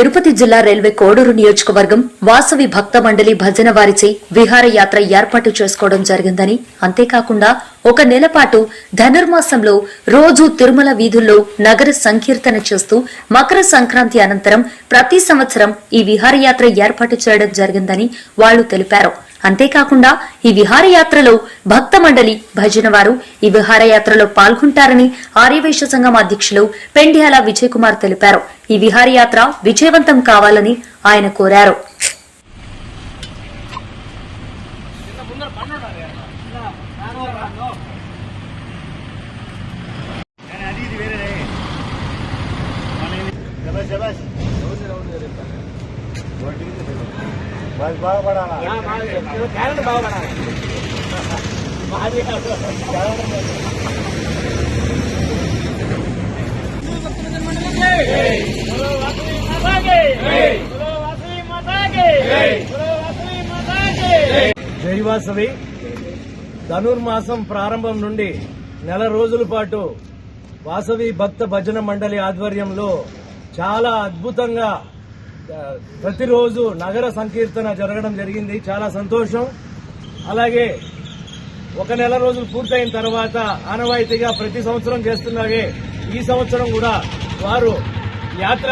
తిరుపతి జిల్లా రైల్వే కోడూరు నియోజకవర్గం వాసవి భక్త మండలి భజన వారిచే విహారయాత్ర ఏర్పాటు చేసుకోవడం జరిగిందని అంతేకాకుండా ఒక నెల పాటు ధనుర్మాసంలో రోజు తిరుమల వీధుల్లో నగర సంకీర్తన చేస్తూ మకర సంక్రాంతి అనంతరం ప్రతి సంవత్సరం ఈ విహారయాత్ర ఏర్పాటు చేయడం జరిగిందని వాళ్ళు తెలిపారు. అంతేకాకుండా ఈ విహారయాత్రలో భక్త మండలి భజన వారు ఈ విహారయాత్రలో పాల్గొంటారని ఆర్యవైశ్య సంఘం అధ్యక్షులు పెండియాల విజయ్ కుమార్ తెలిపారు. ఈ విహారయాత్ర విజయవంతం కావాలని ఆయన కోరారు. బస్ బాగుపడాలి జైవాసవి ధనుర్మాసం ప్రారంభం నుండి నెల రోజుల పాటు వాసవి భక్త భజన మండలి ఆధ్వర్యంలో చాలా అద్భుతంగా ప్రతిరోజు నగర సంకీర్తన జరగడం జరిగింది. చాలా సంతోషం. అలాగే ఒక నెల రోజులు పూర్తయిన తర్వాత ఆనవాయితీగా ప్రతి సంవత్సరం చేస్తున్నాగే. ఈ సంవత్సరం కూడా వారు యాత్ర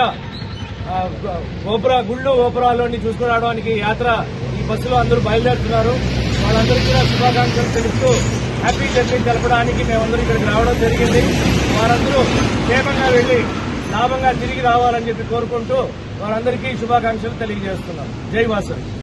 గోపుర గుళ్ళు గోపురాల్లోని చూసుకురావడానికి యాత్ర ఈ బస్సులో అందరూ బయలుదేరుతున్నారు. వాళ్ళందరికీ కూడా శుభాకాంక్షలు తెలుస్తూ హ్యాపీ జర్నీ తెలపడానికి మేమందరూ ఇక్కడికి రావడం జరిగింది. వారందరూ క్షేమంగా వెళ్ళి లాభంగా తిరిగి రావాలని చెప్పి కోరుకుంటూ వారందరికీ శుభాకాంక్షలు తెలియజేస్తున్నాం. జై వాసవి